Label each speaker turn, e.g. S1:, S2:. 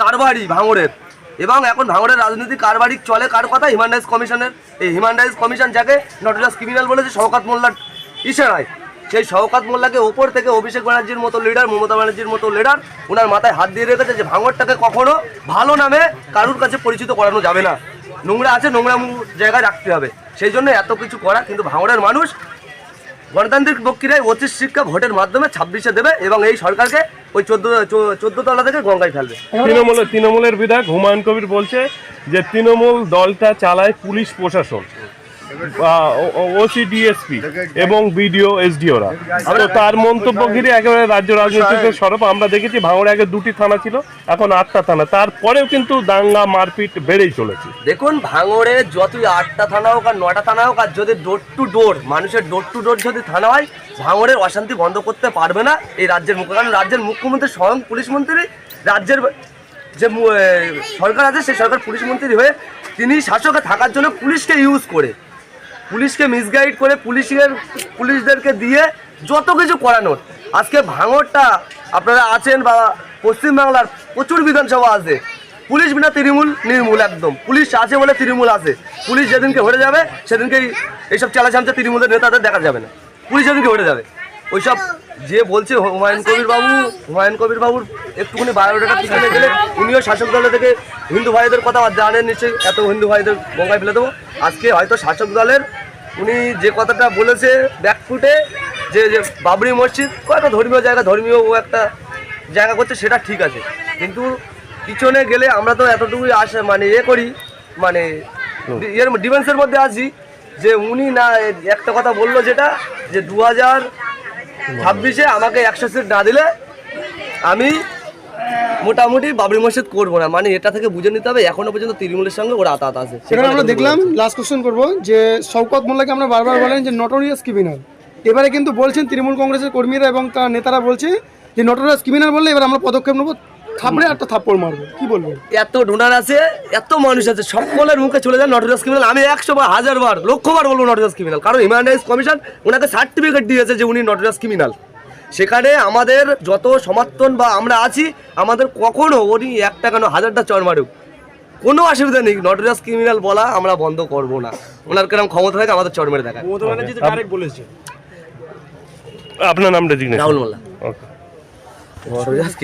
S1: কারবারি ভাঙড়ের এবং এখন ভাঙড়ের রাজনীতি কারবারি চলে কার কথা? হিউম্যান রাইটস কমিশনের এই হিউম্যান রাইটস কমিশন যাকে নটরাস ক্রিমিনাল বলেছে, শওকাত মোল্লার ইশারায়। সেই শওকাত মোল্লাকে ওপর থেকে অভিষেক ব্যানার্জির মতো লিডার মমতা ব্যানার্জির মতো লিডার ওনার মাথায় হাত দিয়ে রেখেছে যে ভাঙড়টাকে কখনো ভালো নামে কারুর কাছে পরিচিত করানো যাবে না। নোংরা আছে, নোংরা জায়গায় রাখতে হবে। সেই জন্য এত কিছু করা, কিন্তু ভাঙড়ের মানুষ গণতান্ত্রিক প্রক্রিয়ায় অতি শিক্ষা ভোটের মাধ্যমে ছাব্বিশে দেবে এবং এই সরকারকে ওই চোদ্দ চোদ্দ তলা থেকে গঙ্গায় ফেলবে।
S2: তৃণমূল তৃণমূলের বিধায়ক হুমায়ুন কবির বলছে যে তৃণমূল দলটা চালায় পুলিশ প্রশাসন। ওসি ডিএসপি এবং বিডিও এসডিওরা তো তার মন্তব্য ঘিরে একেবারে রাজ্য রাজনীতিতে সরব। আমরা দেখেছি ভাঙড়ে আগে দুটি থানা ছিল এখন আটটা থানা। তারপরেও কিন্তু দাঙ্গা মারপিট বেড়েই চলেছে।
S1: দেখুন ভাঙড়ে যতই আটটা থানা হোক আর নটা থানা হোক আর যদি ডোর টু ডোর মানুষের ডোর টু ডোর যদি থানা হয় ভাঙড়ের অশান্তি বন্ধ করতে পারবে না এই রাজ্যের মুখ্য কারণ রাজ্যের মুখ্যমন্ত্রী স্বয়ং পুলিশ মন্ত্রী রাজ্যের যে সরকার আছে সেই সরকার পুলিশ মন্ত্রী হয়ে তিনি শাসকে থাকার জন্য পুলিশকে ইউজ করে। পুলিশকে মিসগাইড করে পুলিশের পুলিশদেরকে দিয়ে যত কিছু করানোর। আজকে ভাঙরটা আপনারা আছেন বা পশ্চিমবাংলার প্রচুর বিধানসভা আছে। পুলিশ বিনা তৃণমূল নির্মূল একদম। পুলিশ আছে বলে তৃণমূল আছে। পুলিশ যেদিনকে হয়ে যাবে সেদিনকেই এইসব চালাচামচা তৃণমূলের নেতাদের দেখা যাবে না। পুলিশ যেদিনকে হয়ে যাবে। ওইসব যে বলছে হুমায়ুন কবির বাবু হুমায়ুন কবির বাবুর একটুখানি বায়োডাটা পিছনে গেলে উনিও শাসক দল থেকে হিন্দু ভাইদের কথা জানেন নিশ্চয়ই এত হিন্দু ভাইদের গঙ্গায় ফেলে দেবো। আজকে হয়তো শাসক দলের উনি যে কথাটা বলেছে ব্যাকফুটে যে যে বাবরি মসজিদ কয়েকটা ধর্মীয় জায়গা ধর্মীয় ও একটা জায়গা করছে সেটা ঠিক আছে। কিন্তু পিছনে গেলে আমরা তো এতটুকুই আসে মানে এ করি মানে এর ডিফেন্সের মধ্যে আছি যে উনি না একটা কথা বলল যেটা যে দু হাজার ছাব্বিশে আমাকে একশো সিট না দিলে আমি মোটামুটি বাবরি মসজিদ করব না। মানে এটা থেকে বুঝে নিতে হবে এখনও পর্যন্ত তৃণমূলের সঙ্গে ওরা আতাত আছে।
S3: সেখানে আমরা দেখলাম লাস্ট কোশ্চেন করব যে শওকত মোল্লাকে আমরা বারবার বলেন যে নটোরিয়াস ক্রিমিনাল এবারে কিন্তু বলছেন তৃণমূল কংগ্রেসের কর্মীরা এবং তার নেতারা বলছে যে নটোরিয়াস ক্রিমিনাল বললে এবার আমরা পদক্ষেপ নেব থাপড়ে একটা থাপ্পড় মারবো কি বলবেন?
S1: এত ডোনার আছে এত মানুষ আছে সকলের মুখে চলে যায় ক্রিমিনাল আমি একশো বার হাজার বার লক্ষ বার বলব নটরাজ ক্রিমিনাল কারণ হিউম্যান রাইটস কমিশন ওনাকে সার্টিফিকেট দিয়েছে যে উনি নটরাজ ক্রিমিনাল সেখানে আমাদের যত সমর্থন বা আমরা আছি আমাদের কখনো উনি একটা কেন হাজারটা চর মারুক। কোনো অসুবিধা নেই নটরাজ ক্রিমিনাল বলা আমরা বন্ধ করব না। ওনার কেরম ক্ষমতা থাকে আমাদের চর মেরে বলেছে।
S2: আপনার নামটা
S1: রাহুল মোল্লা।